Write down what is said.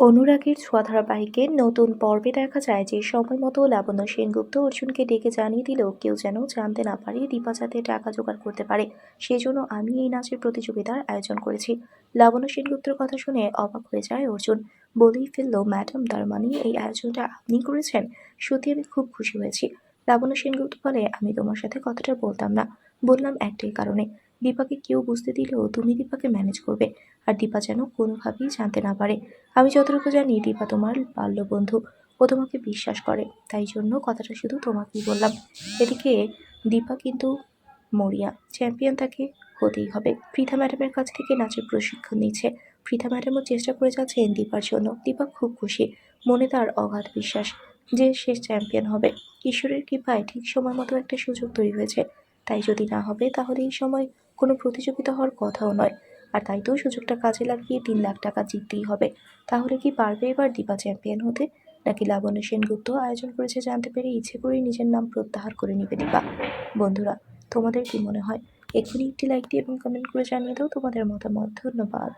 অনুরাগের ছোঁয়া ধারাবাহিকের নতুন পর্বে দেখা যায় যে সময় মতো লাবণ্য সেনগুপ্ত অর্জুনকে ডেকে জানিয়ে দিলেও কেউ যেন জানতে না পারে দীপা যাতে টাকা জোগাড় করতে পারে। সেজন্য আমি এই নাচের প্রতিযোগিতার আয়োজন করেছি। লাবণ্য সেনগুপ্তর কথা শুনে অবাক হয়ে যায় অর্জুন। বলেই ফেলল, ম্যাডাম, তার মানে এই আয়োজনটা আপনি করেছেন? সত্যি আমি খুব খুশি হয়েছি। লাবণ্য সেনগুপ্ত বলে, আমি তোমার সাথে কথাটা বলতাম না। বললাম একটাই কারণে। দীপাকে কেউ বুঝতে দিলেও তুমি দীপাকে ম্যানেজ করবে। আর দীপা যেন কোনোভাবেই জানতে না পারে। আমি যতটুকু জানি, দীপা তোমার বাল্য বন্ধু ও তোমাকে বিশ্বাস করে। তাই জন্য কথাটা শুধু তোমাকেই বললাম। এদিকে দীপা কিন্তু মরিয়া, চ্যাম্পিয়ন তাকে হতেই হবে। পৃথা ম্যাডামের কাছ থেকে নাচের প্রশিক্ষণ নিচ্ছে। পৃথা ম্যাডামও চেষ্টা করে যাচ্ছেন দীপার জন্য। দীপা খুব খুশি। মনে তার অগাধ বিশ্বাস যে সে চ্যাম্পিয়ন হবে। ঈশ্বরের কৃপায় ঠিক সময় মতো একটা সুযোগ তৈরি হয়েছে। তাই যদি না হবে, তাহলে এই সময় কোনো প্রতিযোগিতা হওয়ার কথাও নয়। আর তাই তো সুযোগটা কাজে লাগিয়ে তিন লাখ টাকা জিততেই হবে। তাহলে কি পারবে এবার দীপা চ্যাম্পিয়ন হতে? নাকি লাবণ্য সেনগুপ্ত আয়োজন করেছে জানতে পেরে ইচ্ছে করেই নিজের নাম প্রত্যাহার করে নিবে দীপা বন্ধুরা, তোমাদের কি মনে হয়? এক্ষুনি একটি লাইক দিয়ে এবং কমেন্ট করে জানিয়ে দাও তোমাদের মতামত। ধন্যবাদ।